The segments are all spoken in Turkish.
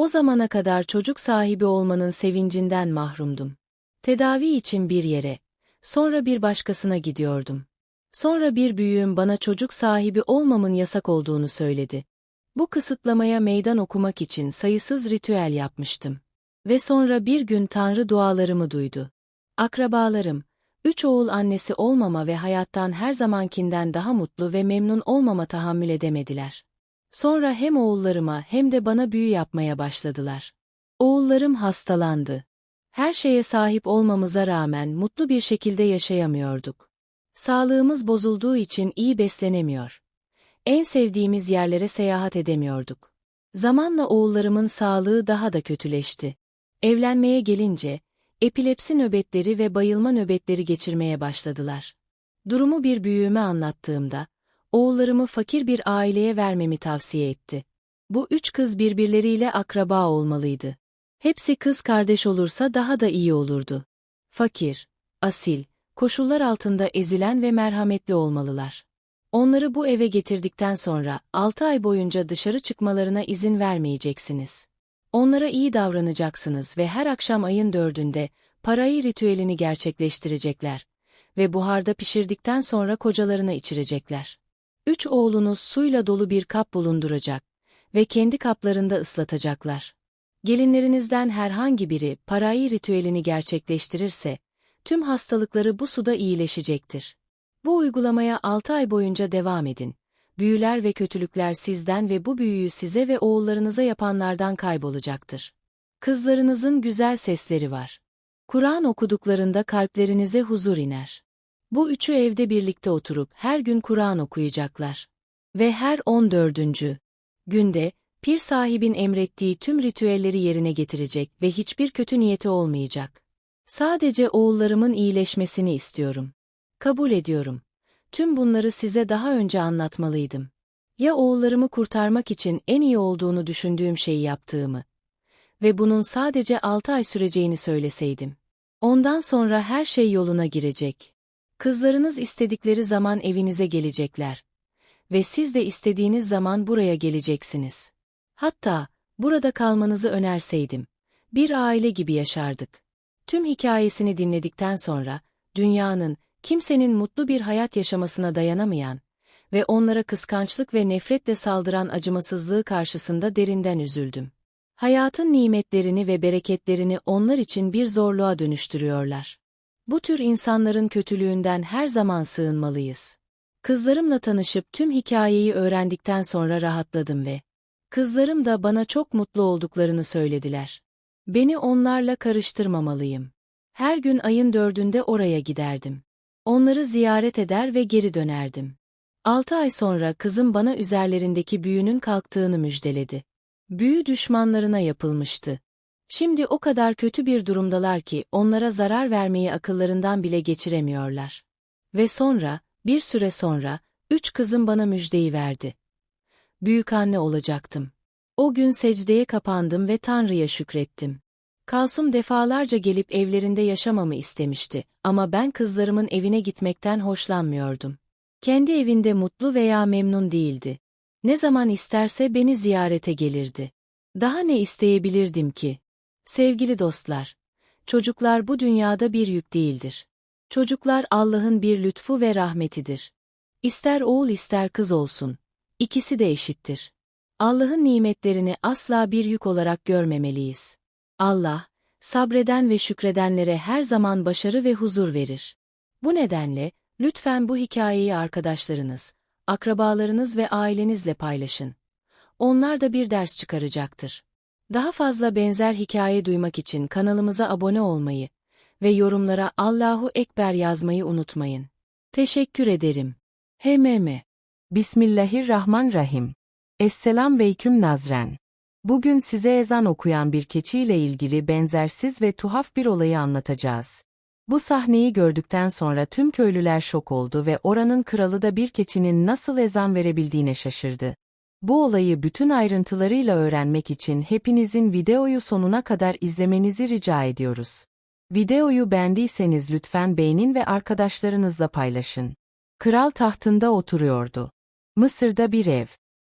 O zamana kadar çocuk sahibi olmanın sevincinden mahrumdum. Tedavi için bir yere, sonra bir başkasına gidiyordum. Sonra bir büyüğüm bana çocuk sahibi olmamın yasak olduğunu söyledi. Bu kısıtlamaya meydan okumak için sayısız ritüel yapmıştım. Ve sonra bir gün Tanrı dualarımı duydu. Akrabalarım, üç oğul annesi olmama ve hayattan her zamankinden daha mutlu ve memnun olmama tahammül edemediler. Sonra hem oğullarıma hem de bana büyü yapmaya başladılar. Oğullarım hastalandı. Her şeye sahip olmamıza rağmen mutlu bir şekilde yaşayamıyorduk. Sağlığımız bozulduğu için iyi beslenemiyor. En sevdiğimiz yerlere seyahat edemiyorduk. Zamanla oğullarımın sağlığı daha da kötüleşti. Evlenmeye gelince, epilepsi nöbetleri ve bayılma nöbetleri geçirmeye başladılar. Durumu bir büyüğüme anlattığımda, oğullarımı fakir bir aileye vermemi tavsiye etti. Bu üç kız birbirleriyle akraba olmalıydı. Hepsi kız kardeş olursa daha da iyi olurdu. Fakir, asil, koşullar altında ezilen ve merhametli olmalılar. Onları bu eve getirdikten sonra 6 ay boyunca dışarı çıkmalarına izin vermeyeceksiniz. Onlara iyi davranacaksınız ve her akşam ayın dördünde parayı ritüelini gerçekleştirecekler ve buharda pişirdikten sonra kocalarına içirecekler. Üç oğlunuz suyla dolu bir kap bulunduracak ve kendi kaplarında ıslatacaklar. Gelinlerinizden herhangi biri parayı ritüelini gerçekleştirirse, tüm hastalıkları bu suda iyileşecektir. Bu uygulamaya 6 ay boyunca devam edin. Büyüler ve kötülükler sizden ve bu büyüyü size ve oğullarınıza yapanlardan kaybolacaktır. Kızlarınızın güzel sesleri var. Kur'an okuduklarında kalplerinize huzur iner. Bu üçü evde birlikte oturup her gün Kur'an okuyacaklar. Ve her 14. günde, pir sahibin emrettiği tüm ritüelleri yerine getirecek ve hiçbir kötü niyeti olmayacak. Sadece oğullarımın iyileşmesini istiyorum. Kabul ediyorum. Tüm bunları size daha önce anlatmalıydım. Ya oğullarımı kurtarmak için en iyi olduğunu düşündüğüm şeyi yaptığımı ve bunun sadece 6 ay süreceğini söyleseydim. Ondan sonra her şey yoluna girecek. Kızlarınız istedikleri zaman evinize gelecekler. Ve siz de istediğiniz zaman buraya geleceksiniz. Hatta, burada kalmanızı önerseydim. Bir aile gibi yaşardık. Tüm hikayesini dinledikten sonra, dünyanın, kimsenin mutlu bir hayat yaşamasına dayanamayan ve onlara kıskançlık ve nefretle saldıran acımasızlığı karşısında derinden üzüldüm. Hayatın nimetlerini ve bereketlerini onlar için bir zorluğa dönüştürüyorlar. Bu tür insanların kötülüğünden her zaman sığınmalıyız. Kızlarımla tanışıp tüm hikayeyi öğrendikten sonra rahatladım ve kızlarım da bana çok mutlu olduklarını söylediler. Beni onlarla karıştırmamalıyım. Her gün ayın dördünde oraya giderdim. Onları ziyaret eder ve geri dönerdim. Altı ay sonra kızım bana üzerlerindeki büyünün kalktığını müjdeledi. Büyü düşmanlarına yapılmıştı. Şimdi o kadar kötü bir durumdalar ki onlara zarar vermeyi akıllarından bile geçiremiyorlar. Ve sonra, bir süre sonra, üç kızım bana müjdeyi verdi. Büyük anne olacaktım. O gün secdeye kapandım ve Tanrı'ya şükrettim. Kalsum defalarca gelip evlerinde yaşamamı istemişti ama ben kızlarımın evine gitmekten hoşlanmıyordum. Kendi evinde mutlu veya memnun değildi. Ne zaman isterse beni ziyarete gelirdi. Daha ne isteyebilirdim ki? Sevgili dostlar, çocuklar bu dünyada bir yük değildir. Çocuklar Allah'ın bir lütfu ve rahmetidir. İster oğul ister kız olsun, ikisi de eşittir. Allah'ın nimetlerini asla bir yük olarak görmemeliyiz. Allah, sabreden ve şükredenlere her zaman başarı ve huzur verir. Bu nedenle, lütfen bu hikayeyi arkadaşlarınız, akrabalarınız ve ailenizle paylaşın. Onlar da bir ders çıkaracaktır. Daha fazla benzer hikaye duymak için kanalımıza abone olmayı ve yorumlara Allahu Ekber yazmayı unutmayın. Teşekkür ederim. HMM Bismillahirrahmanirrahim. Esselam Veyküm Nazren. Bugün size ezan okuyan bir keçiyle ilgili benzersiz ve tuhaf bir olayı anlatacağız. Bu sahneyi gördükten sonra tüm köylüler şok oldu ve oranın kralı da bir keçinin nasıl ezan verebildiğine şaşırdı. Bu olayı bütün ayrıntılarıyla öğrenmek için hepinizin videoyu sonuna kadar izlemenizi rica ediyoruz. Videoyu beğendiyseniz lütfen beğenin ve arkadaşlarınızla paylaşın. Kral tahtında oturuyordu. Mısır'da bir ev.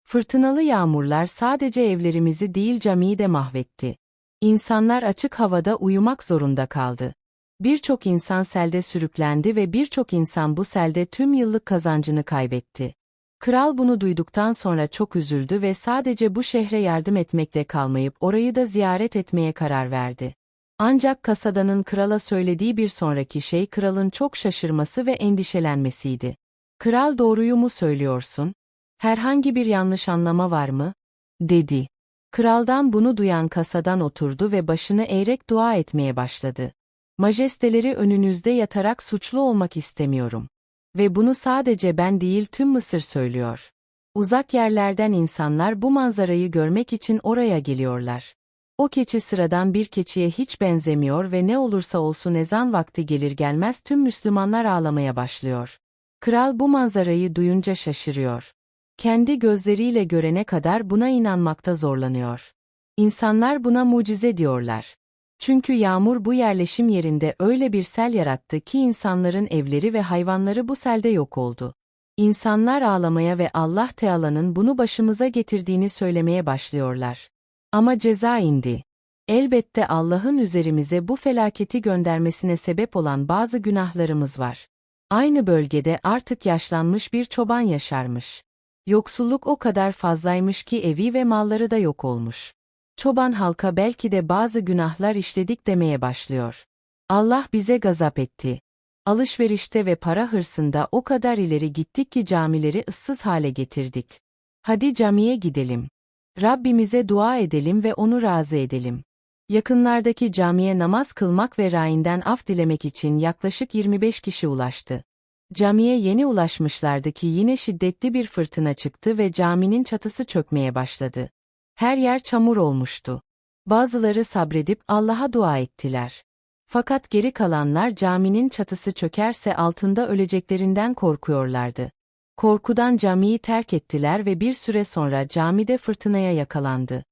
Fırtınalı yağmurlar sadece evlerimizi değil camiyi de mahvetti. İnsanlar açık havada uyumak zorunda kaldı. Birçok insan selde sürüklendi ve birçok insan bu selde tüm yıllık kazancını kaybetti. Kral bunu duyduktan sonra çok üzüldü ve sadece bu şehre yardım etmekle kalmayıp orayı da ziyaret etmeye karar verdi. Ancak kasadanın krala söylediği bir sonraki şey kralın çok şaşırması ve endişelenmesiydi. Kral doğruyu mu söylüyorsun? Herhangi bir yanlış anlama var mı? dedi. Kraldan bunu duyan kasadan oturdu ve başını eğerek dua etmeye başladı. Majesteleri önünüzde yatarak suçlu olmak istemiyorum. Ve bunu sadece ben değil tüm Mısır söylüyor. Uzak yerlerden insanlar bu manzarayı görmek için oraya geliyorlar. O keçi sıradan bir keçiye hiç benzemiyor ve ne olursa olsun ezan vakti gelir gelmez tüm Müslümanlar ağlamaya başlıyor. Kral bu manzarayı duyunca şaşırıyor. Kendi gözleriyle görene kadar buna inanmakta zorlanıyor. İnsanlar buna mucize diyorlar. Çünkü yağmur bu yerleşim yerinde öyle bir sel yarattı ki insanların evleri ve hayvanları bu selde yok oldu. İnsanlar ağlamaya ve Allah Teala'nın bunu başımıza getirdiğini söylemeye başlıyorlar. Ama ceza indi. Elbette Allah'ın üzerimize bu felaketi göndermesine sebep olan bazı günahlarımız var. Aynı bölgede artık yaşlanmış bir çoban yaşarmış. Yoksulluk o kadar fazlaymış ki evi ve malları da yok olmuş. Çoban halka belki de bazı günahlar işledik demeye başlıyor. Allah bize gazap etti. Alışverişte ve para hırsında o kadar ileri gittik ki camileri ıssız hale getirdik. Hadi camiye gidelim. Rabbimize dua edelim ve onu razı edelim. Yakınlardaki camiye namaz kılmak ve rainden af dilemek için yaklaşık 25 kişi ulaştı. Camiye yeni ulaşmışlardı ki yine şiddetli bir fırtına çıktı ve caminin çatısı çökmeye başladı. Her yer çamur olmuştu. Bazıları sabredip Allah'a dua ettiler. Fakat geri kalanlar caminin çatısı çökerse altında öleceklerinden korkuyorlardı. Korkudan camiyi terk ettiler ve bir süre sonra camide fırtınaya yakalandı.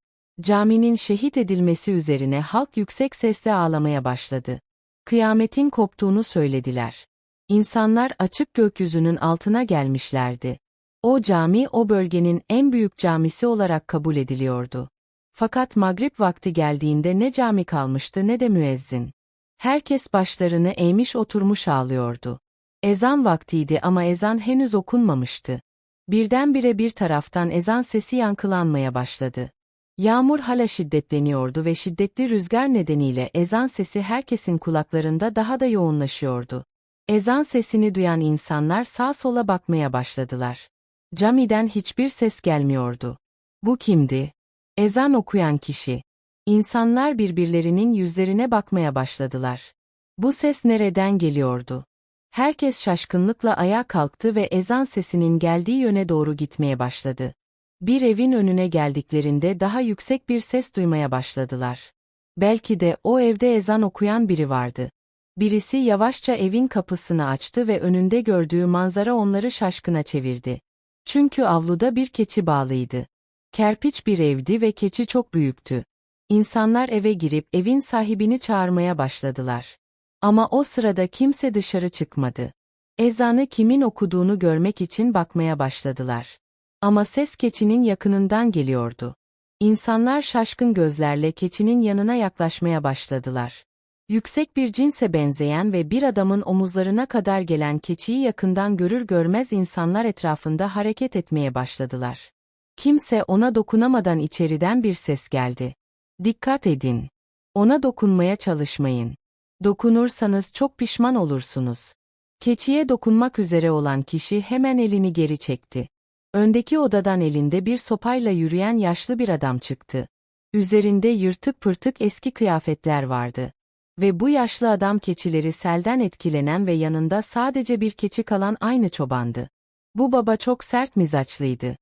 Caminin şehit edilmesi üzerine halk yüksek sesle ağlamaya başladı. Kıyametin koptuğunu söylediler. İnsanlar açık gökyüzünün altına gelmişlerdi. O cami o bölgenin en büyük camisi olarak kabul ediliyordu. Fakat Magrib vakti geldiğinde ne cami kalmıştı ne de müezzin. Herkes başlarını eğmiş oturmuş ağlıyordu. Ezan vaktiydi ama ezan henüz okunmamıştı. Birdenbire bir taraftan ezan sesi yankılanmaya başladı. Yağmur hala şiddetleniyordu ve şiddetli rüzgar nedeniyle ezan sesi herkesin kulaklarında daha da yoğunlaşıyordu. Ezan sesini duyan insanlar sağ sola bakmaya başladılar. Camiden hiçbir ses gelmiyordu. Bu kimdi? Ezan okuyan kişi. İnsanlar birbirlerinin yüzlerine bakmaya başladılar. Bu ses nereden geliyordu? Herkes şaşkınlıkla ayağa kalktı ve ezan sesinin geldiği yöne doğru gitmeye başladı. Bir evin önüne geldiklerinde daha yüksek bir ses duymaya başladılar. Belki de o evde ezan okuyan biri vardı. Birisi yavaşça evin kapısını açtı ve önünde gördüğü manzara onları şaşkına çevirdi. Çünkü avluda bir keçi bağlıydı. Kerpiç bir evdi ve keçi çok büyüktü. İnsanlar eve girip evin sahibini çağırmaya başladılar. Ama o sırada kimse dışarı çıkmadı. Ezanı kimin okuduğunu görmek için bakmaya başladılar. Ama ses keçinin yakınından geliyordu. İnsanlar şaşkın gözlerle keçinin yanına yaklaşmaya başladılar. Yüksek bir cinse benzeyen ve bir adamın omuzlarına kadar gelen keçiyi yakından görür görmez insanlar etrafında hareket etmeye başladılar. Kimse ona dokunamadan içeriden bir ses geldi. Dikkat edin. Ona dokunmaya çalışmayın. Dokunursanız çok pişman olursunuz. Keçiye dokunmak üzere olan kişi hemen elini geri çekti. Öndeki odadan elinde bir sopayla yürüyen yaşlı bir adam çıktı. Üzerinde yırtık pırtık eski kıyafetler vardı. Ve bu yaşlı adam keçileri selden etkilenen ve yanında sadece bir keçi kalan aynı çobandı. Bu baba çok sert mizaçlıydı.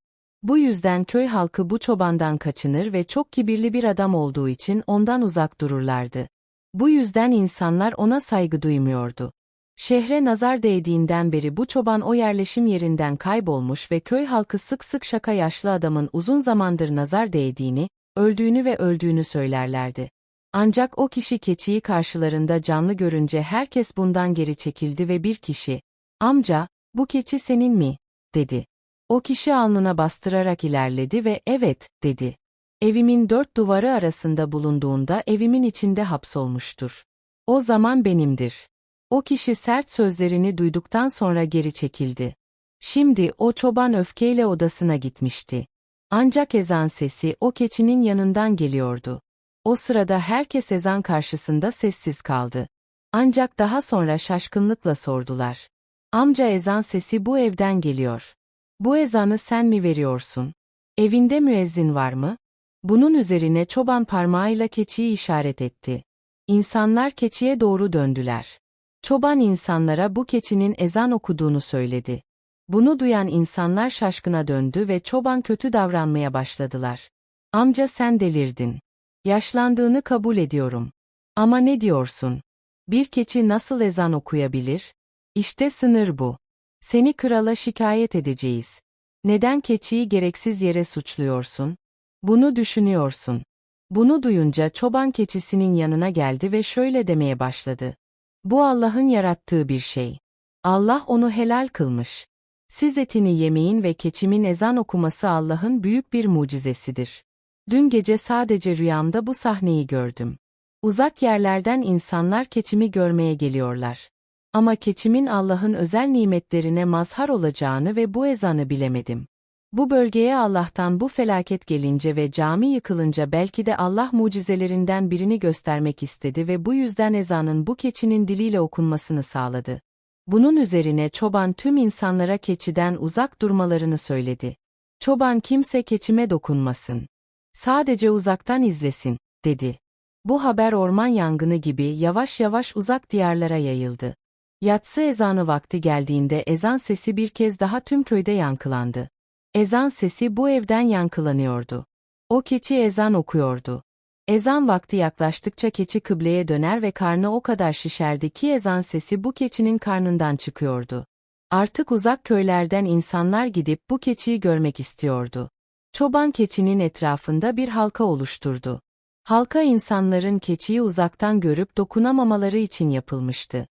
Bu yüzden köy halkı bu çobandan kaçınır ve çok kibirli bir adam olduğu için ondan uzak dururlardı. Bu yüzden insanlar ona saygı duymuyordu. Şehre nazar değdiğinden beri bu çoban o yerleşim yerinden kaybolmuş ve köy halkı sık sık şaka yaşlı adamın uzun zamandır nazar değdiğini, öldüğünü ve öldüğünü söylerlerdi. Ancak o kişi keçiyi karşılarında canlı görünce herkes bundan geri çekildi ve bir kişi, amca, bu keçi senin mi? dedi. O kişi alnına bastırarak ilerledi ve evet, dedi. Evimin dört duvarı arasında bulunduğunda evimin içinde hapsolmuştur. O zaman benimdir. O kişi sert sözlerini duyduktan sonra geri çekildi. Şimdi o çoban öfkeyle odasına gitmişti. Ancak ezan sesi o keçinin yanından geliyordu. O sırada herkes ezan karşısında sessiz kaldı. Ancak daha sonra şaşkınlıkla sordular. Amca ezan sesi bu evden geliyor. Bu ezanı sen mi veriyorsun? Evinde müezzin var mı? Bunun üzerine çoban parmağıyla keçiyi işaret etti. İnsanlar keçiye doğru döndüler. Çoban insanlara bu keçinin ezan okuduğunu söyledi. Bunu duyan insanlar şaşkına döndü ve çoban kötü davranmaya başladılar. Amca sen delirdin. Yaşlandığını kabul ediyorum. Ama ne diyorsun? Bir keçi nasıl ezan okuyabilir? İşte sınır bu. Seni krala şikayet edeceğiz. Neden keçiyi gereksiz yere suçluyorsun? Bunu düşünüyorsun. Bunu duyunca çoban keçisinin yanına geldi ve şöyle demeye başladı. Bu Allah'ın yarattığı bir şey. Allah onu helal kılmış. Siz etini yemeyin ve keçimin ezan okuması Allah'ın büyük bir mucizesidir. Dün gece sadece rüyamda bu sahneyi gördüm. Uzak yerlerden insanlar keçimi görmeye geliyorlar. Ama keçimin Allah'ın özel nimetlerine mazhar olacağını ve bu ezanı bilemedim. Bu bölgeye Allah'tan bu felaket gelince ve cami yıkılınca belki de Allah mucizelerinden birini göstermek istedi ve bu yüzden ezanın bu keçinin diliyle okunmasını sağladı. Bunun üzerine çoban tüm insanlara keçiden uzak durmalarını söyledi. Çoban kimse keçime dokunmasın. Sadece uzaktan izlesin, dedi. Bu haber orman yangını gibi yavaş yavaş uzak diyarlara yayıldı. Yatsı ezanı vakti geldiğinde ezan sesi bir kez daha tüm köyde yankılandı. Ezan sesi bu evden yankılanıyordu. O keçi ezan okuyordu. Ezan vakti yaklaştıkça keçi kıbleye döner ve karnı o kadar şişerdi ki ezan sesi bu keçinin karnından çıkıyordu. Artık uzak köylerden insanlar gidip bu keçiyi görmek istiyordu. Çoban keçinin etrafında bir halka oluşturdu. Halka insanların keçiyi uzaktan görüp dokunamamaları için yapılmıştı.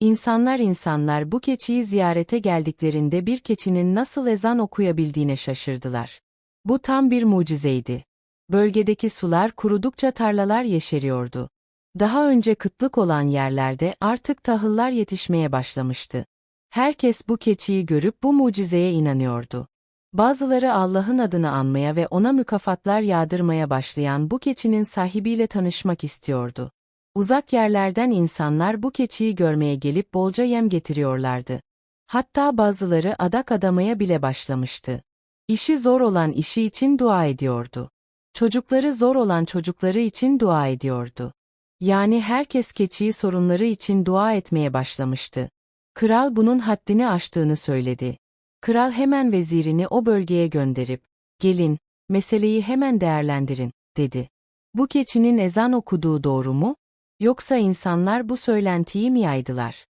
İnsanlar insanlar bu keçiyi ziyarete geldiklerinde bir keçinin nasıl ezan okuyabildiğine şaşırdılar. Bu tam bir mucizeydi. Bölgedeki sular kurudukça tarlalar yeşeriyordu. Daha önce kıtlık olan yerlerde artık tahıllar yetişmeye başlamıştı. Herkes bu keçiyi görüp bu mucizeye inanıyordu. Bazıları Allah'ın adını anmaya ve ona mükafatlar yağdırmaya başlayan bu keçinin sahibiyle tanışmak istiyordu. Uzak yerlerden insanlar bu keçiyi görmeye gelip bolca yem getiriyorlardı. Hatta bazıları adak adamaya bile başlamıştı. İşi zor olan işi için dua ediyordu. Çocukları zor olan çocukları için dua ediyordu. Yani herkes keçiyi sorunları için dua etmeye başlamıştı. Kral bunun haddini aştığını söyledi. Kral hemen vezirini o bölgeye gönderip, gelin, meseleyi hemen değerlendirin, dedi. Bu keçinin ezan okuduğu doğru mu? Yoksa insanlar bu söylentiyi mi yaydılar?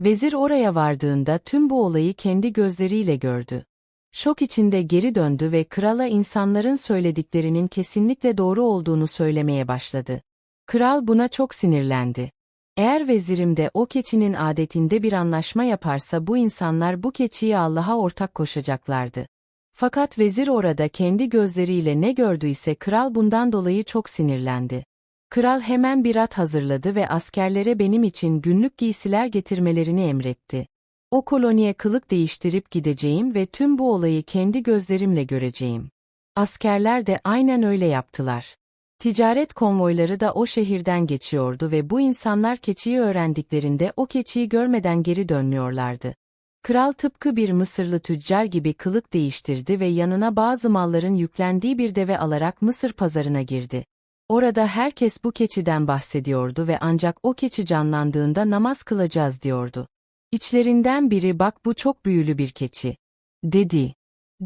Vezir oraya vardığında tüm bu olayı kendi gözleriyle gördü. Şok içinde geri döndü ve krala insanların söylediklerinin kesinlikle doğru olduğunu söylemeye başladı. Kral buna çok sinirlendi. Eğer vezirim de o keçinin adetinde bir anlaşma yaparsa bu insanlar bu keçiyi Allah'a ortak koşacaklardı. Fakat vezir orada kendi gözleriyle ne gördüyse kral bundan dolayı çok sinirlendi. Kral hemen bir at hazırladı ve askerlere benim için günlük giysiler getirmelerini emretti. O koloniye kılık değiştirip gideceğim ve tüm bu olayı kendi gözlerimle göreceğim. Askerler de aynen öyle yaptılar. Ticaret konvoyları da o şehirden geçiyordu ve bu insanlar keçiyi öğrendiklerinde o keçiyi görmeden geri dönmüyorlardı. Kral tıpkı bir Mısırlı tüccar gibi kılık değiştirdi ve yanına bazı malların yüklendiği bir deve alarak Mısır pazarına girdi. Orada herkes bu keçiden bahsediyordu ve ancak o keçi canlandığında namaz kılacağız diyordu. İçlerinden biri bak bu çok büyülü bir keçi. Dedi.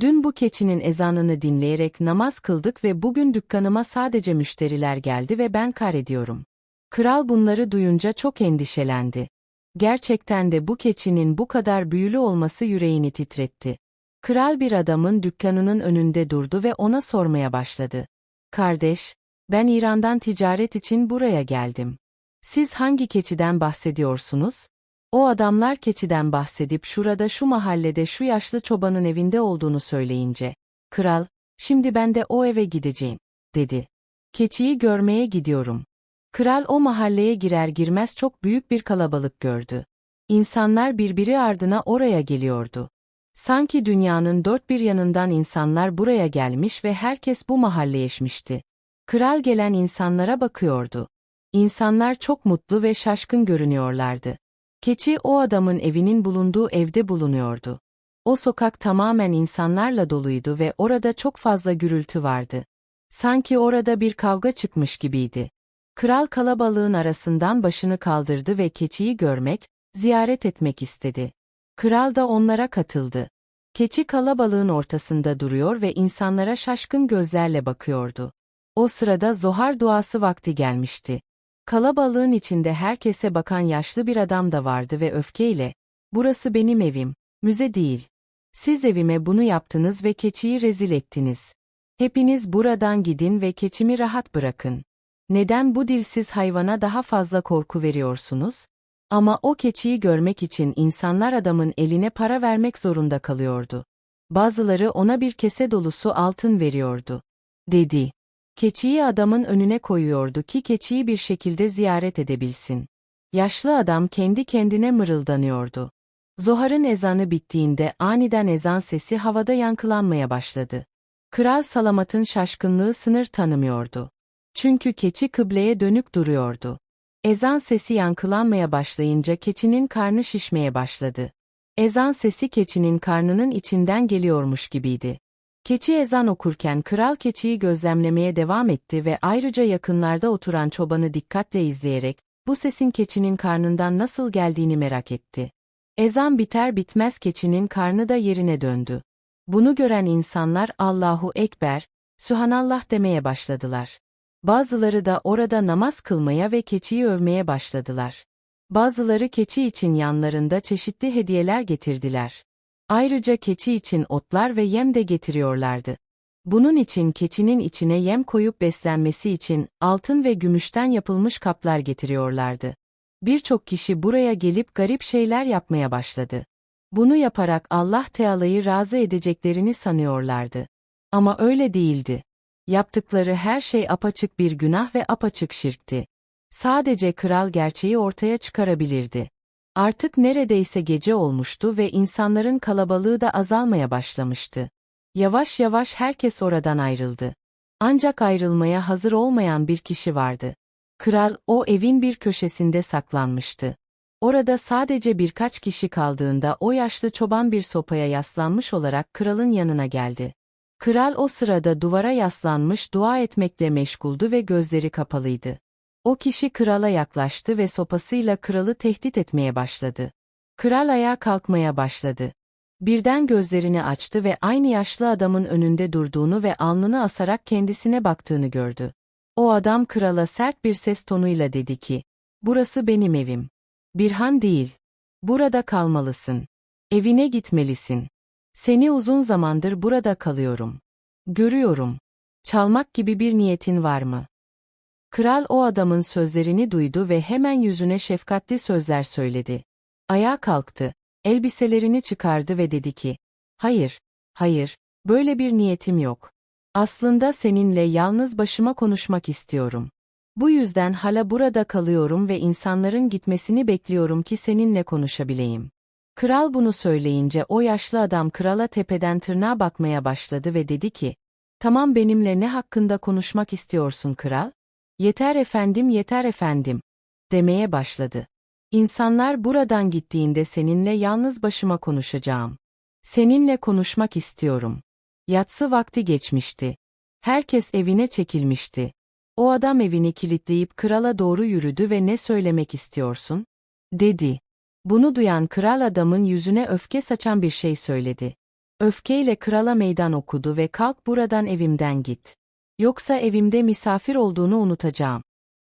Dün bu keçinin ezanını dinleyerek namaz kıldık ve bugün dükkanıma sadece müşteriler geldi ve ben kar ediyorum. Kral bunları duyunca çok endişelendi. Gerçekten de bu keçinin bu kadar büyülü olması yüreğini titretti. Kral bir adamın dükkanının önünde durdu ve ona sormaya başladı. Kardeş, ben İran'dan ticaret için buraya geldim. Siz hangi keçiden bahsediyorsunuz? O adamlar keçiden bahsedip şurada şu mahallede şu yaşlı çobanın evinde olduğunu söyleyince, kral, şimdi ben de o eve gideceğim, dedi. Keçiyi görmeye gidiyorum. Kral o mahalleye girer girmez çok büyük bir kalabalık gördü. İnsanlar birbiri ardına oraya geliyordu. Sanki dünyanın dört bir yanından insanlar buraya gelmiş ve herkes bu mahalleyeşmişti. Kral gelen insanlara bakıyordu. İnsanlar çok mutlu ve şaşkın görünüyorlardı. Keçi o adamın evinin bulunduğu evde bulunuyordu. O sokak tamamen insanlarla doluydu ve orada çok fazla gürültü vardı. Sanki orada bir kavga çıkmış gibiydi. Kral kalabalığın arasından başını kaldırdı ve keçiyi görmek, ziyaret etmek istedi. Kral da onlara katıldı. Keçi kalabalığın ortasında duruyor ve insanlara şaşkın gözlerle bakıyordu. O sırada zohar duası vakti gelmişti. Kalabalığın içinde herkese bakan yaşlı bir adam da vardı ve öfkeyle, burası benim evim, müze değil. Siz evime bunu yaptınız ve keçiyi rezil ettiniz. Hepiniz buradan gidin ve keçimi rahat bırakın. Neden bu dilsiz hayvana daha fazla korku veriyorsunuz? Ama o keçiyi görmek için insanlar adamın eline para vermek zorunda kalıyordu. Bazıları ona bir kese dolusu altın veriyordu. Dedi. Keçiyi adamın önüne koyuyordu ki keçiyi bir şekilde ziyaret edebilsin. Yaşlı adam kendi kendine mırıldanıyordu. Zohar'ın ezanı bittiğinde aniden ezan sesi havada yankılanmaya başladı. Kral Salamat'ın şaşkınlığı sınır tanımıyordu. Çünkü keçi kıbleye dönük duruyordu. Ezan sesi yankılanmaya başlayınca keçinin karnı şişmeye başladı. Ezan sesi keçinin karnının içinden geliyormuş gibiydi. Keçi ezan okurken kral keçiyi gözlemlemeye devam etti ve ayrıca yakınlarda oturan çobanı dikkatle izleyerek, bu sesin keçinin karnından nasıl geldiğini merak etti. Ezan biter bitmez keçinin karnı da yerine döndü. Bunu gören insanlar Allahu Ekber, Sühanallah demeye başladılar. Bazıları da orada namaz kılmaya ve keçiyi övmeye başladılar. Bazıları keçi için yanlarında çeşitli hediyeler getirdiler. Ayrıca keçi için otlar ve yem de getiriyorlardı. Bunun için keçinin içine yem koyup beslenmesi için altın ve gümüşten yapılmış kaplar getiriyorlardı. Birçok kişi buraya gelip garip şeyler yapmaya başladı. Bunu yaparak Allah Teala'yı razı edeceklerini sanıyorlardı. Ama öyle değildi. Yaptıkları her şey apaçık bir günah ve apaçık şirkti. Sadece kral gerçeği ortaya çıkarabilirdi. Artık neredeyse gece olmuştu ve insanların kalabalığı da azalmaya başlamıştı. Yavaş yavaş herkes oradan ayrıldı. Ancak ayrılmaya hazır olmayan bir kişi vardı. Kral o evin bir köşesinde saklanmıştı. Orada sadece birkaç kişi kaldığında o yaşlı çoban bir sopaya yaslanmış olarak kralın yanına geldi. Kral o sırada duvara yaslanmış dua etmekle meşguldü ve gözleri kapalıydı. O kişi krala yaklaştı ve sopasıyla kralı tehdit etmeye başladı. Kral ayağa kalkmaya başladı. Birden gözlerini açtı ve aynı yaşlı adamın önünde durduğunu ve alnını asarak kendisine baktığını gördü. O adam krala sert bir ses tonuyla dedi ki, burası benim evim. Birhan değil. Burada kalmalısın. Evine gitmelisin. Seni uzun zamandır burada kalıyorum. Görüyorum. Çalmak gibi bir niyetin var mı? Kral o adamın sözlerini duydu ve hemen yüzüne şefkatli sözler söyledi. Ayağa kalktı, elbiselerini çıkardı ve dedi ki, Hayır, hayır, böyle bir niyetim yok. Aslında seninle yalnız başıma konuşmak istiyorum. Bu yüzden hala burada kalıyorum ve insanların gitmesini bekliyorum ki seninle konuşabileyim. Kral bunu söyleyince o yaşlı adam krala tepeden tırnağa bakmaya başladı ve dedi ki, Tamam benimle ne hakkında konuşmak istiyorsun kral? Yeter efendim yeter efendim, demeye başladı. İnsanlar buradan gittiğinde seninle yalnız başıma konuşacağım. Seninle konuşmak istiyorum. Yatsı vakti geçmişti. Herkes evine çekilmişti. O adam evini kilitleyip krala doğru yürüdü ve ne söylemek istiyorsun? dedi. Bunu duyan kral adamın yüzüne öfke saçan bir şey söyledi. Öfkeyle krala meydan okudu ve kalk buradan evimden git. Yoksa evimde misafir olduğunu unutacağım,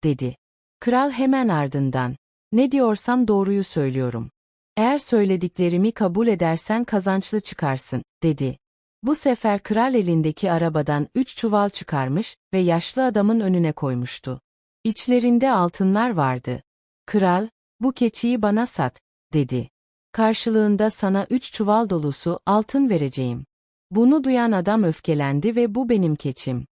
dedi. Kral hemen ardından, ne diyorsam doğruyu söylüyorum. Eğer söylediklerimi kabul edersen kazançlı çıkarsın, dedi. Bu sefer kral elindeki arabadan üç çuval çıkarmış ve yaşlı adamın önüne koymuştu. İçlerinde altınlar vardı. Kral, bu keçiyi bana sat, dedi. Karşılığında sana üç çuval dolusu altın vereceğim. Bunu duyan adam öfkelendi ve bu benim keçim.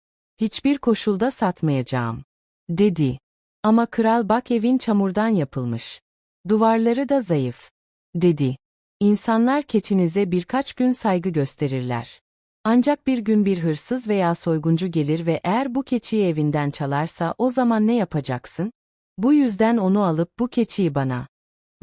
Hiçbir koşulda satmayacağım. Dedi. Ama kral bak evin çamurdan yapılmış. Duvarları da zayıf. Dedi. İnsanlar keçinize birkaç gün saygı gösterirler. Ancak bir gün bir hırsız veya soyguncu gelir ve eğer bu keçiyi evinden çalarsa o zaman ne yapacaksın? Bu yüzden onu alıp bu keçiyi bana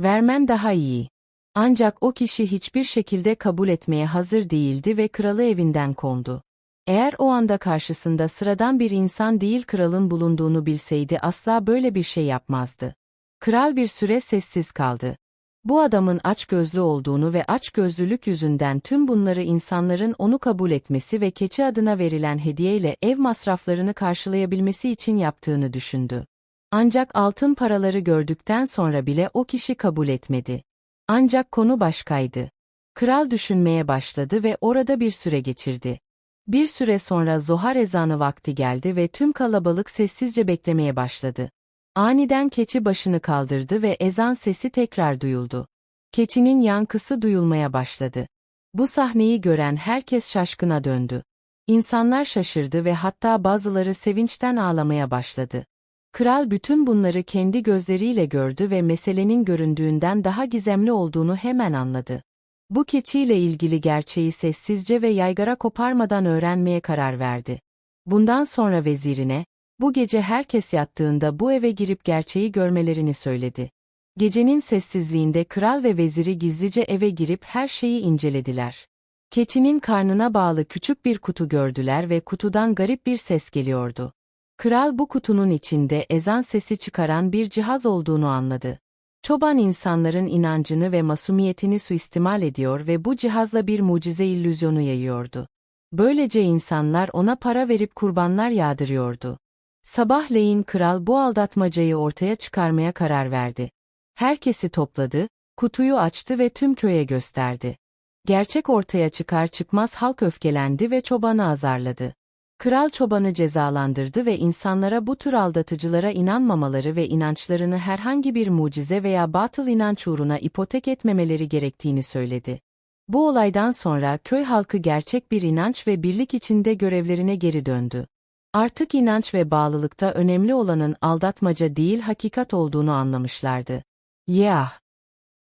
vermen daha iyi. Ancak o kişi hiçbir şekilde kabul etmeye hazır değildi ve kralı evinden kondu. Eğer o anda karşısında sıradan bir insan değil kralın bulunduğunu bilseydi asla böyle bir şey yapmazdı. Kral bir süre sessiz kaldı. Bu adamın açgözlü olduğunu ve açgözlülük yüzünden tüm bunları insanların onu kabul etmesi ve keçi adına verilen hediyeyle ev masraflarını karşılayabilmesi için yaptığını düşündü. Ancak altın paraları gördükten sonra bile o kişi kabul etmedi. Ancak konu başkaydı. Kral düşünmeye başladı ve orada bir süre geçirdi. Bir süre sonra zohar ezanı vakti geldi ve tüm kalabalık sessizce beklemeye başladı. Aniden keçi başını kaldırdı ve ezan sesi tekrar duyuldu. Keçinin yankısı duyulmaya başladı. Bu sahneyi gören herkes şaşkına döndü. İnsanlar şaşırdı ve hatta bazıları sevinçten ağlamaya başladı. Kral bütün bunları kendi gözleriyle gördü ve meselenin göründüğünden daha gizemli olduğunu hemen anladı. Bu keçiyle ilgili gerçeği sessizce ve yaygara koparmadan öğrenmeye karar verdi. Bundan sonra vezirine, bu gece herkes yattığında bu eve girip gerçeği görmelerini söyledi. Gecenin sessizliğinde kral ve veziri gizlice eve girip her şeyi incelediler. Keçinin karnına bağlı küçük bir kutu gördüler ve kutudan garip bir ses geliyordu. Kral bu kutunun içinde ezan sesi çıkaran bir cihaz olduğunu anladı. Çoban insanların inancını ve masumiyetini suistimal ediyor ve bu cihazla bir mucize illüzyonu yayıyordu. Böylece insanlar ona para verip kurbanlar yağdırıyordu. Sabahleyin kral bu aldatmacayı ortaya çıkarmaya karar verdi. Herkesi topladı, kutuyu açtı ve tüm köye gösterdi. Gerçek ortaya çıkar çıkmaz halk öfkelendi ve çobanı azarladı. Kral çobanı cezalandırdı ve insanlara bu tür aldatıcılara inanmamaları ve inançlarını herhangi bir mucize veya batıl inanç uğruna ipotek etmemeleri gerektiğini söyledi. Bu olaydan sonra köy halkı gerçek bir inanç ve birlik içinde görevlerine geri döndü. Artık inanç ve bağlılıkta önemli olanın aldatmaca değil hakikat olduğunu anlamışlardı. Yeah!